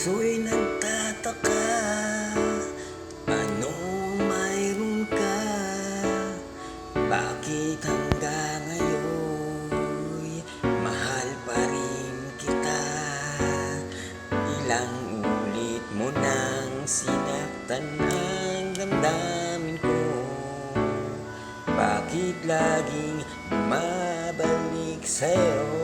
puso'y nagtataka Anong mayroon ka? Bakit hanggang ngayon? Mahal pa rin kita. Ilang ulit mo nang sinaktan ang damdamin ko. Bakit laging bumabalik sa'yo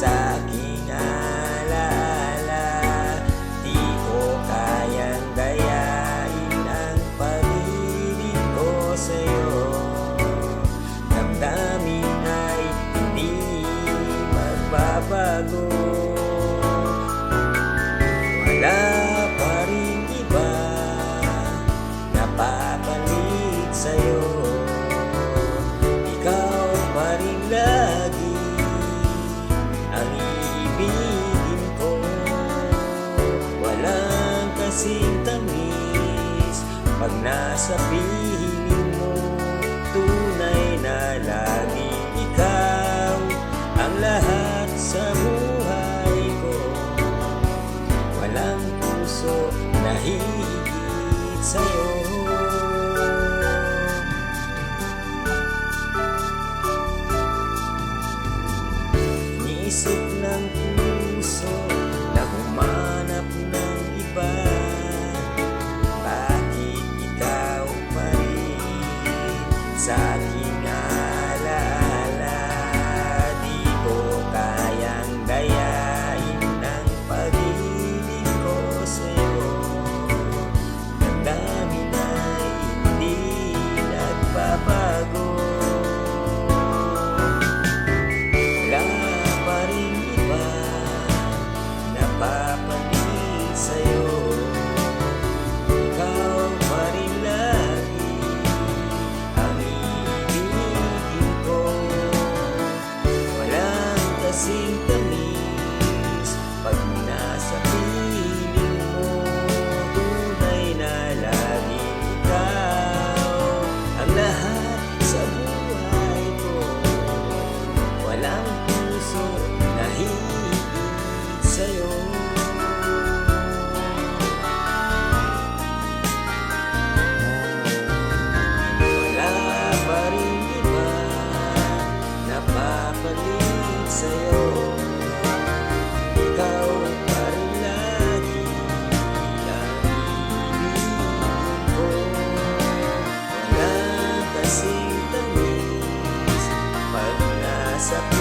sa aking alaala Di ko kayang dayain ang pag-ibig ko sa'yo. Damdamin ay hindi magbabago nasa piling mo Tunay na lagi ikaw Ang lahat sa buhay ko. Walang puso na hihigit sa'yo. Inisip assim accept